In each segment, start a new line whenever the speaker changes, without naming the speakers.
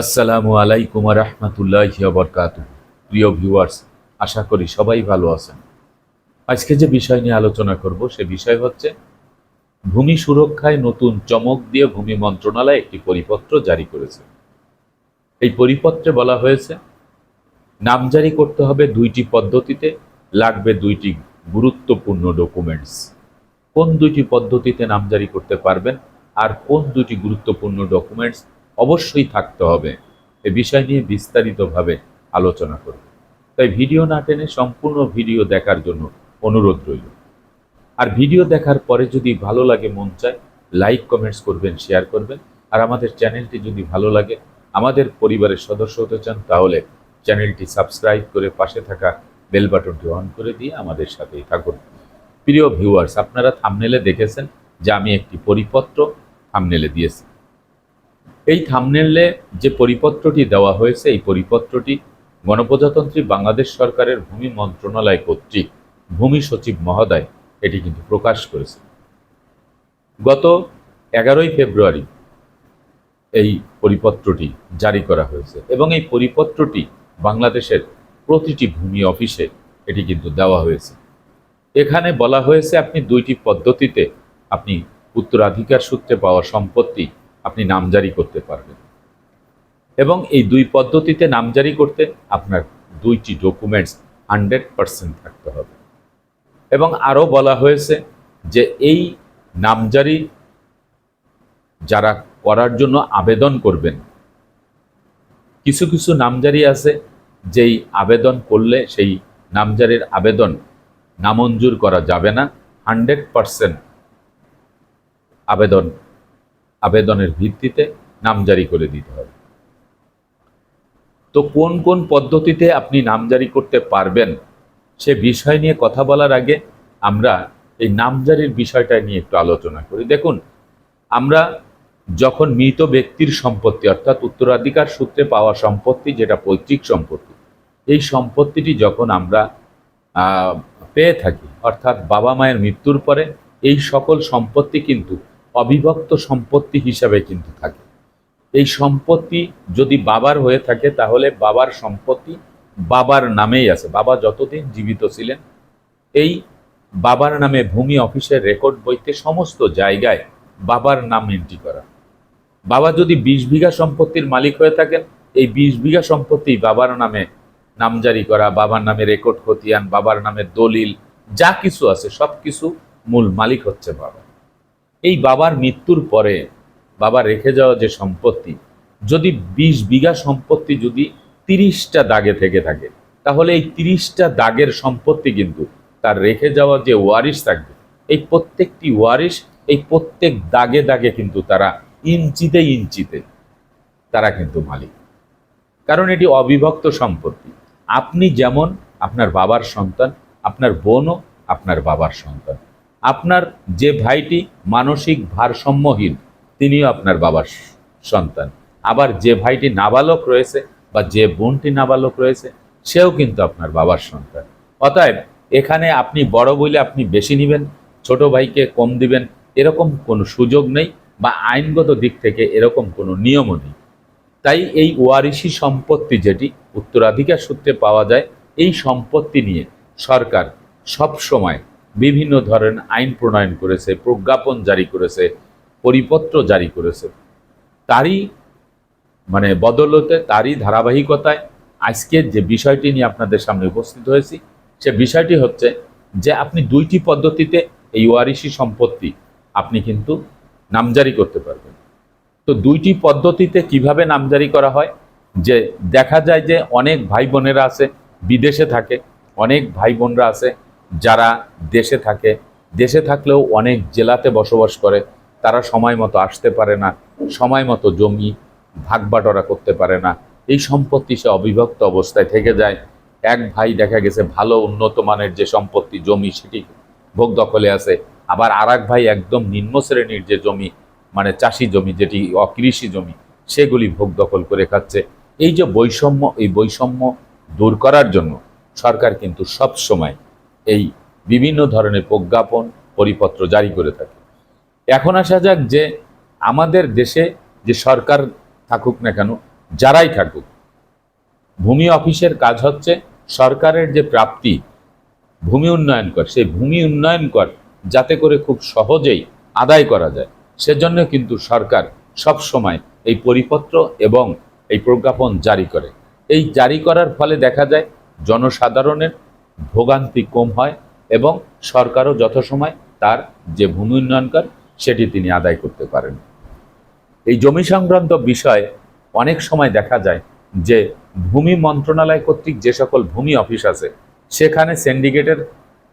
আসসালামু আলাইকুম রহমতুল্লাহ বরকাত প্রিয় ভিউয়ার্স, আশা করি সবাই ভালো আছেন। আজকে যে বিষয় নিয়ে আলোচনা করব, সে বিষয় হচ্ছে ভূমি সুরক্ষায় নতুন চমক দিয়ে ভূমি মন্ত্রণালয় একটি পরিপত্র জারি করেছে। এই পরিপত্রে বলা হয়েছে নামজারি করতে হবে দুইটি পদ্ধতিতে, লাগবে দুইটি গুরুত্বপূর্ণ ডকুমেন্টস। কোন দুইটি পদ্ধতিতে নামজারি করতে পারবেন আর কোন দুটি গুরুত্বপূর্ণ ডকুমেন্টস অবশ্যই থাকতে হবে। এ বিষয় নিয়ে বিস্তারিতভাবে আলোচনা করব। তাই ভিডিও না টেনে সম্পূর্ণ ভিডিও দেখার জন্য অনুরোধ রইল। আর ভিডিও দেখার পরে যদি ভালো লাগে মন চায়, লাইক, কমেন্টস করবেন, শেয়ার করবেন। আর আমাদের চ্যানেলটি যদি ভালো লাগে, আমাদের পরিবারের সদস্য হতে চান, তাহলে চ্যানেলটি সাবস্ক্রাইব করে পাশে থাকা বেল বাটনটি অন করে দিয়ে আমাদের সাথেই থাকুন। প্রিয় ভিউয়ার্স, আপনারা থামনেলে দেখেছেন যে আমি একটি পরিপত্র থামনেলে দিয়েছি। এই থামনেলে যে পরিপত্রটি দেওয়া হয়েছে, এই পরিপত্রটি গণপ্রজাতন্ত্রী বাংলাদেশ সরকারের ভূমি মন্ত্রণালয় কর্তৃক ভূমি সচিব মহোদয় এটি কিন্তু প্রকাশ করেছে। গত এগারোই ফেব্রুয়ারি এই পরিপত্রটি জারি করা হয়েছে এবং এই পরিপত্রটি বাংলাদেশের প্রতিটি ভূমি অফিসে এটি কিন্তু দেওয়া হয়েছে। এখানে বলা হয়েছে, আপনি দুইটি পদ্ধতিতে আপনি উত্তরাধিকার সূত্রে পাওয়া সম্পত্তি আপনি নামজারি করতে পারবেন। এবং এই দুই পদ্ধতিতে নামজারি করতে আপনার দুইটি ডকুমেন্টস হান্ড্রেড পারসেন্ট থাকতে হবে। এবং আরও বলা হয়েছে যে এই নামজারি যারা করার জন্য আবেদন করবেন, কিছু কিছু নামজারি আছে যেই আবেদন করলে সেই নামজারির আবেদন নামঞ্জুর করা যাবে না। হান্ড্রেড পারসেন্ট আবেদন আবেদনের ভিত্তিতে নামজারি করে দিতে হবে। তো কোন কোন পদ্ধতিতে আপনি নামজারি করতে পারবেন সে বিষয় নিয়ে কথা বলার আগে আমরা এই নামজারির বিষয়টা নিয়ে একটু আলোচনা করি। দেখুন, আমরা যখন মৃত ব্যক্তির সম্পত্তি, অর্থাৎ উত্তরাধিকার সূত্রে পাওয়া সম্পত্তি, যেটা পৈতৃক সম্পত্তি, এই সম্পত্তিটি যখন আমরা পেয়ে থাকি, অর্থাৎ বাবা মায়ের মৃত্যুর পরে, এই সকল সম্পত্তি কিন্তু অবিভক্ত সম্পত্তি হিসাবে কিন্তু থাকে। এই সম্পত্তি যদি বাবার হয়ে থাকে, তাহলে বাবার সম্পত্তি বাবার নামেই আছে। বাবা যতদিন জীবিত ছিলেন, এই বাবার নামে ভূমি অফিসের রেকর্ড বইতে সমস্ত জায়গায় বাবার নাম এন্ট্রি করা। বাবা যদি বিশ বিঘা সম্পত্তির মালিক হয়ে থাকেন, এই বিশ বিঘা সম্পত্তি বাবার নামে নামজারি করা, বাবার নামে রেকর্ড খতিয়ান, বাবার নামে দলিল, যা কিছু আছে সব কিছু মূল মালিক হচ্ছে বাবা। এই বাবার মৃত্যুর পরে বাবা রেখে যাওয়া যে সম্পত্তি, যদি বিশ বিঘা সম্পত্তি যদি তিরিশটা দাগে থেকে থাকে, তাহলে এই তিরিশটা দাগের সম্পত্তি কিন্তু তার রেখে যাওয়া যে ওয়ারিশ থাকবে, এই প্রত্যেকটি ওয়ারিশ, এই প্রত্যেক দাগে দাগে কিন্তু তারা ইঞ্চিতে ইঞ্চিতে তারা কিন্তু মালিক। কারণ এটি অবিভক্ত সম্পত্তি। আপনি যেমন আপনার বাবার সন্তান, আপনার বোনও আপনার বাবার সন্তান। আপনার যে ভাইটি মানসিক ভারসাম্যহীন, তিনিও আপনার বাবার সন্তান। আবার যে ভাইটি নাবালক রয়েছে বা যে বোনটি নাবালক রয়েছে, সেও কিন্তু আপনার বাবার সন্তান। অতএব এখানে আপনি বড় বলে আপনি বেশি নেবেন, ছোট ভাইকে কম দিবেন, এরকম কোনো সুযোগ নেই বা আইনগত দিক থেকে এরকম কোনো নিয়মও নেই। তাই এই ওয়ারিশি সম্পত্তি যেটি, উত্তরাধিকার সূত্রে পাওয়া যায়, এই সম্পত্তি নিয়ে সরকার সব সময় বিভিন্ন ধরনের আইন প্রণয়ন করেছে, প্রজ্ঞাপন জারি করেছে, পরিপত্র জারি করেছে। তারই মানে বদলতে, তারই ধারাবাহিকতায় আজকে যে বিষয়টি নিয়ে আপনাদের সামনে উপস্থিত হয়েছি, সে বিষয়টি হচ্ছে যে আপনি দুইটি পদ্ধতিতে এই ওয়ারিশি সম্পত্তি আপনি কিন্তু নামজারি করতে পারবেন। তো দুইটি পদ্ধতিতে কীভাবে নামজারি করা হয়? যে দেখা যায় যে অনেক ভাই বোনেরা আছে, বিদেশে থাকে, অনেক ভাই বোনরা আছে যারা দেশে থাকে, দেশে থাকলেও অনেক জেলাতে বসবাস করে, তারা সময় মতো আসতে পারে না, সময় মতো জমি ভাগ বাটোয়ারা করতে পারে না। এই সম্পত্তি সে অবিভক্ত অবস্থায় থেকে যায়। এক ভাই দেখা গেছে ভালো উন্নত মানের যে সম্পত্তি, জমি সেটি ভোগ দখলে আছে। আবার আর ভাই একদম নিম্ন শ্রেণির যে জমি মানে চাষি জমি, যেটি অকৃষি জমি, সেগুলি ভোগ দখল করে খাচ্ছে। এই যে বৈষম্য, এই বৈষম্য দূর করার জন্য সরকার কিন্তু সব সময় এই বিভিন্ন ধরনের প্রজ্ঞাপন, পরিপত্র জারি করে থাকে। এখন আসা যাক যে আমাদের দেশে যে সরকার থাকুক না কেন, যারাই থাকুক, ভূমি অফিসের কাজ হচ্ছে সরকারের যে প্রাপ্তি, ভূমি উন্নয়ন কর, সেই ভূমি উন্নয়ন কর যাতে করে খুব সহজেই আদায় করা যায়। সেজন্য কিন্তু সরকার সব সময় এই পরিপত্র এবং এই প্রজ্ঞাপন জারি করে। এই জারি করার ফলে দেখা যায় জনসাধারণের ভোগান্তি কম হয় এবং সরকারও যথাসময় তার যে ভূমি উন্নয়ন কর সেটি তিনি আদায় করতে পারেন। এই জমি সংক্রান্ত বিষয়ে অনেক সময় দেখা যায় যে ভূমি মন্ত্রণালয় কর্তৃক যে সকল ভূমি অফিস আছে, সেখানে সিন্ডিকেটের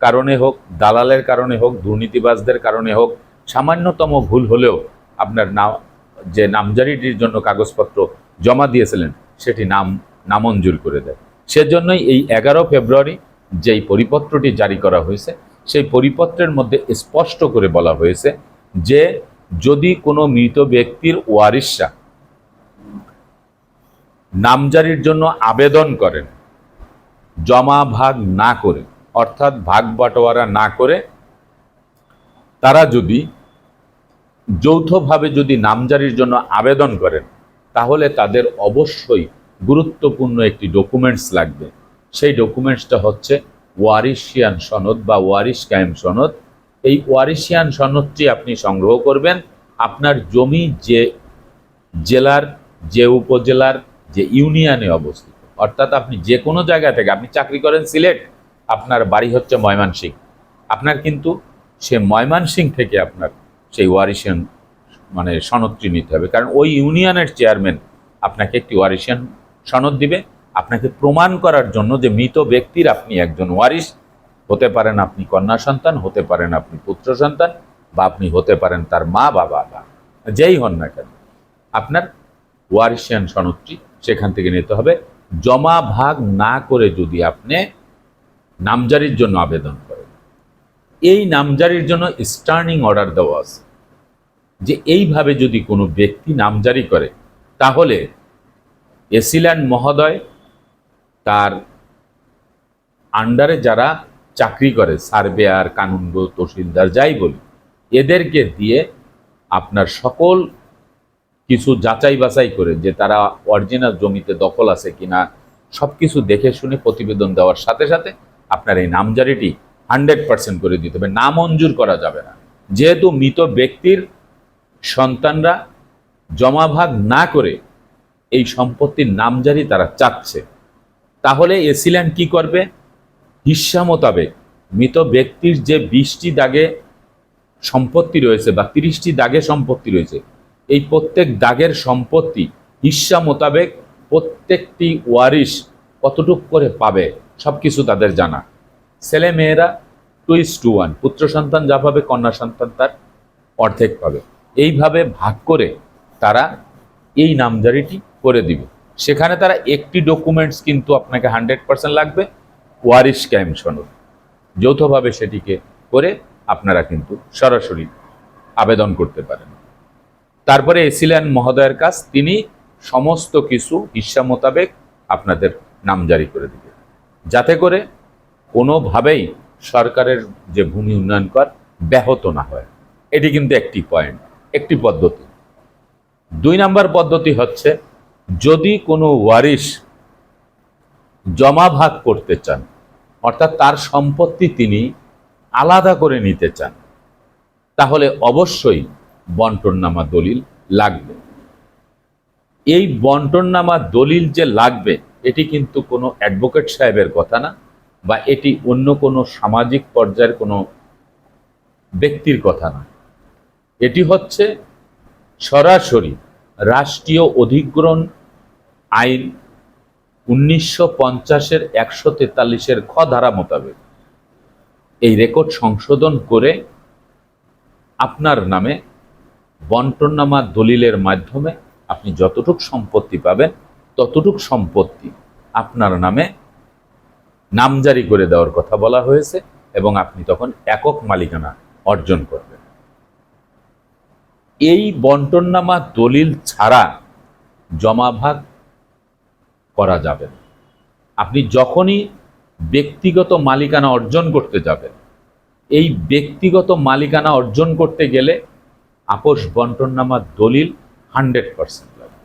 কারণে হোক, দালালের কারণে হোক, দুর্নীতিবাজদের কারণে হোক, সামান্যতম ভুল হলেও আপনার নাম, যে নামজারিটির জন্য কাগজপত্র জমা দিয়েছিলেন, সেটি নাম, নামঞ্জুর করে দেয়। সেজন্যই এই এগারো ফেব্রুয়ারি যেই পরিপত্রটি জারি করা হয়েছে, সেই পরিপত্রের মধ্যে স্পষ্ট করে বলা হয়েছে যে যদি কোনো মৃত ব্যক্তির ওয়ারিশরা নামজারির জন্য আবেদন করেন, জমা ভাগ না করে, অর্থাৎ ভাগ বাটোয়ারা না করে, তারা যদি যৌথভাবে যদি নামজারির জন্য আবেদন করেন, তাহলে তাদের অবশ্যই গুরুত্বপূর্ণ একটি ডকুমেন্টস লাগবে। সেই ডকুমেন্টসটা হচ্ছে ওয়ারিশিয়ান সনদ বা ওয়ারিশ কায়েম সনদ। এই ওয়ারিশিয়ান সনদটি আপনি সংগ্রহ করবেন। আপনার জমি যে জেলার, যে উপজেলার, যে ইউনিয়নে অবস্থিত। অর্থাৎ আপনি যে কোনো জায়গা থেকে, আপনি চাকরি করেন সিলেট, আপনার বাড়ি হচ্ছে ময়মনসিংহ। আপনার কিন্তু সে ময়মনসিংহ থেকে আপনার সেই ওয়ারিশিয়ান মানে সনদটি নিতে হবে। কারণ ওই ইউনিয়নের চেয়ারম্যান আপনাকে একটি ওয়ারিশিয়ান সনদ দিবে। আপনাকে প্রমাণ করার জন্য যে মৃত ব্যক্তির আপনি একজন ওয়ারিশ, হতে পারেন আপনি কন্যা সন্তান, হতে পারেন আপনি পুত্র সন্তান বা আপনি হতে পারেন তার মা বাবা বা যেই হন না কেন। আপনার ওয়ারিশিয়ান সনদটি সেখান থেকে নিতে হবে। জমা ভাগ না করে যদি আপনি নামজারির জন্য আবেদন করেন। এই নামজারির জন্য স্টার্নিং অর্ডার দেওয়া আছে। যে এইভাবে যদি কোনো ব্যক্তি নামজারি করে, তাহলে এসিল্যান্ড মহোদয় তার আন্ডারে যারা চাকরি করে, সার্ভেয়ার কানুনগো তহসিলদার, যাই বলি, এদেরকে দিয়ে আপনার সকল কিছু যাচাই বাছাই করে যে তারা অরিজিনাল জমিতে দখল আছে কিনা সব কিছু দেখে শুনে প্রতিবেদন দেওয়ার সাথে সাথে আপনার এই নামজারিটি হান্ড্রেড পার্সেন্ট করে দিতে হবে। না মঞ্জুর করা যাবে না। যেহেতু মৃত ব্যক্তির সন্তানরা জমাভাগ না করে এই সম্পত্তির নামজারি তারা চাচ্ছে তাহলে এসিল্যান্ড কি করবে? হিস্সা মোতাবেক মৃত ব্যক্তির যে বিশটি দাগে সম্পত্তি রয়েছে বা তিরিশটি দাগে সম্পত্তি রয়েছে, এই প্রত্যেক দাগের সম্পত্তি হিস্সা মোতাবেক প্রত্যেকটি ওয়ারিশ কতটুক করে পাবে সব কিছু তাদের জানা। ছেলে মেয়েরা টু ইস টু ওয়ান পুত্র সন্তান যা পাবে, কন্যা সন্তান তার অর্ধেক পাবে। এইভাবে ভাগ করে তারা এই নামজারিটি করে দিবে। সেখানে তারা একটি ডকুমেন্টস কিন্তু আপনাকে হান্ড্রেড পার্সেন্ট লাগবে, ওয়ারিশ ক্যাম সনদ। যৌথভাবে সেটিকে করে আপনারা কিন্তু সরাসরি আবেদন করতে পারেন। তারপরে এসিলেন মহোদয়ের কাজ তিনি সমস্ত কিছু হিস্সা মোতাবেক আপনাদের নাম জারি করে দিবে। যাতে করে কোনোভাবেই সরকারের যে ভূমি উন্নয়ন কর ব্যাহত না হয়। এটি কিন্তু একটি পয়েন্ট একটি পদ্ধতি। দুই নাম্বার পদ্ধতি হচ্ছে যদি কোনো ওয়ারিশ জমা ভাগ করতে চান, অর্থাৎ তার সম্পত্তি তিনি আলাদা করে নিতে চান, তাহলে অবশ্যই বন্টননামা দলিল লাগবে। এই বন্টননামা দলিল যে লাগবে, এটি কিন্তু কোনো অ্যাডভোকেট সাহেবের কথা না, বা এটি অন্য কোনো সামাজিক পর্যায়ের কোনো ব্যক্তির কথা না। এটি হচ্ছে সরাসরি রাষ্ট্রীয় অধিগ্রহণ আইন উনিশশো পঞ্চাশের একশো তেতাল্লিশের খ ধারা মোতাবেক। এই রেকর্ড সংশোধন করে আপনার নামে বন্টননামা দলিলের মাধ্যমে আপনি যতটুক সম্পত্তি পাবেন, ততটুক সম্পত্তি আপনার নামে নামজারি করে দেওয়ার কথা বলা হয়েছে এবং আপনি তখন একক মালিকানা অর্জন করবেন। এই বন্টননামা দলিল ছাড়া জমাভাগ করা যাবে আপনি যখনই ব্যক্তিগত মালিকানা অর্জন করতে যাবেন, এই ব্যক্তিগত মালিকানা অর্জন করতে গেলে আপোষ বন্টননামা দলিল হান্ড্রেড পার্সেন্ট লাগবে।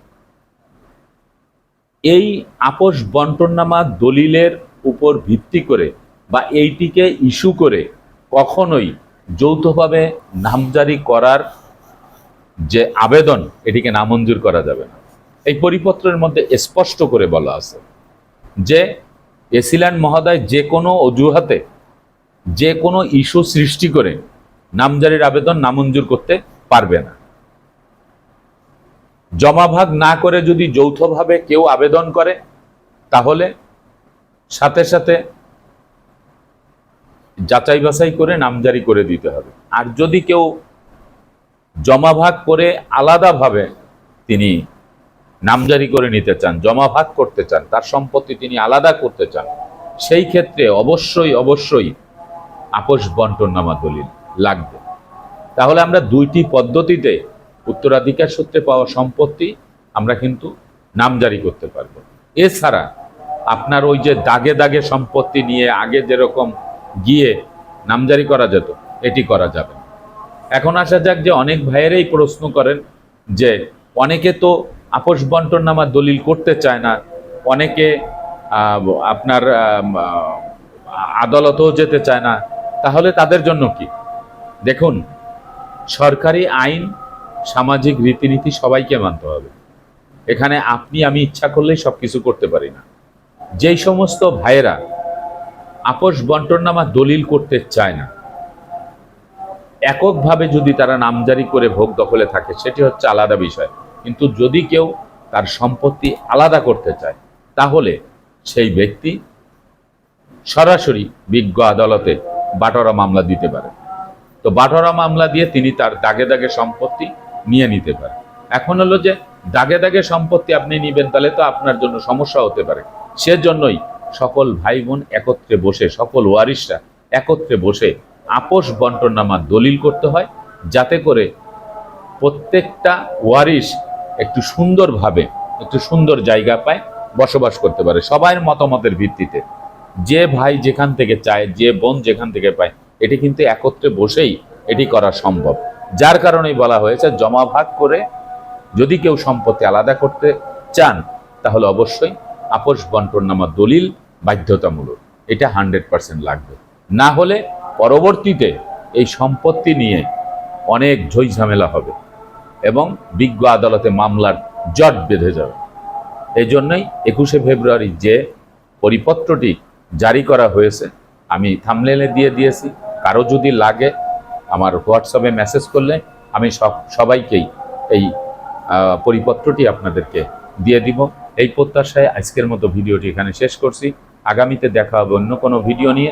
এই আপোষ বন্টননামা দলিলের উপর ভিত্তি করে বা এইটিকে ইস্যু করে কখনোই যৌথভাবে নামজারি করার যে আবেদন এটিকে নামঞ্জুর করা যাবে না। এই পরিপত্রের মধ্যে স্পষ্ট করে বলা আছে যে এসিল্যান্ড মহোদয় যে কোনো অজুহাতে যে কোনো ইস্যু সৃষ্টি করে নামজারির আবেদন নামঞ্জুর করতে পারবে না। জমাভাগ না করে যদি যৌথভাবে কেউ আবেদন করে, তাহলে সাথে সাথে যাচাই বাছাই করে নামজারি করে দিতে হবে। আর যদি কেউ জমাভাগ করে আলাদাভাবে তিনি নামজারি করে নিতে চান, জমাভাগ করতে চান, তার সম্পত্তি তিনি আলাদা করতে চান। সেই ক্ষেত্রে অবশ্যই অবশ্যই আপোষ বন্টননামা দলিল লাগবে। তাহলে আমরা দুইটি পদ্ধতিতে উত্তরাধিকার সূত্রে পাওয়া সম্পত্তি আমরা কিন্তু নামজারি করতে পারব। এছাড়া আপনার ওই যে দাগে দাগে সম্পত্তি নিয়ে আগে যেরকম গিয়ে নামজারি করা যেত, এটি করা যাবে। এখন আসা যাক যে অনেক ভাইয়েরাই প্রশ্ন করেন যে অনেকে তো আপোষ বন্টননামা দলিল করতে চায় না, অনেকে আপনার আদালতেও যেতে চায় না, তাহলে তাদের জন্য কি? দেখুন, সরকারি আইন, সামাজিক রীতিনীতি সবাইকে মানতে হবে। এখানে আপনি, আমি ইচ্ছা করলেই সব কিছু করতে পারি না। যেই সমস্ত ভাইয়েরা আপোষ বন্টননামা দলিল করতে চায় না এককভাবে যদি তারা নামজারি করে ভোগ দখলে থাকে, সেটি হচ্ছে আলাদা বিষয়। কিন্তু যদি কেউ তার সম্পত্তি আলাদা করতে চায়, তাহলে সেই ব্যক্তি সরাসরি বিজ্ঞ আদালতে বাটরা মামলা দিতে পারে। তো বাটরা মামলা দিয়ে তিনি তার দাগে দাগে সম্পত্তি নিয়ে নিতে পারে। এখন হলো যে দাগে দাগে সম্পত্তি আপনি নিবেন, তাহলে তো আপনার জন্য সমস্যা হতে পারে। সেজন্যই সকল ভাই বোন একত্রে বসে, সকল ওয়ারিশরা একত্রে বসে আপোষ বন্টননামা দলিল করতে হয়, যাতে করে প্রত্যেকটা ওয়ারিশ একটু সুন্দরভাবে, একটু সুন্দর জায়গা পায়, বসবাস করতে পারে। সবার মতামতের ভিত্তিতে যে ভাই যেখান থেকে চায়, যে বোন যেখান থেকে পায়, এটি কিন্তু একত্রে বসেই এটি করা সম্ভব। যার কারণেই বলা হয়েছে, জমা ভাগ করে যদি কেউ সম্পত্তি আলাদা করতে চান, তাহলে অবশ্যই আপোষ বন্টননামা দলিল বাধ্যতামূলক। এটা হান্ড্রেড পার্সেন্ট লাগবে। না হলে পরবর্তীতে এই সম্পত্তি নিয়ে অনেক ঝই ঝামেলা হবে এবং বিজ্ঞ আদালতে মামলার জট বেঁধে যাবে। এই জন্যই একুশে ফেব্রুয়ারি যে পরিপত্রটি জারি করা হয়েছে, আমি থামলেনে দিয়ে দিয়েছি। কারও যদি লাগে আমার হোয়াটসঅ্যাপে মেসেজ করলে আমি সব, সবাইকেই এই পরিপত্রটি আপনাদেরকে দিয়ে দিব। এই প্রত্যাশায় আজকের মতো ভিডিওটি এখানে শেষ করছি। আগামীতে দেখা হবে অন্য কোনো ভিডিও নিয়ে।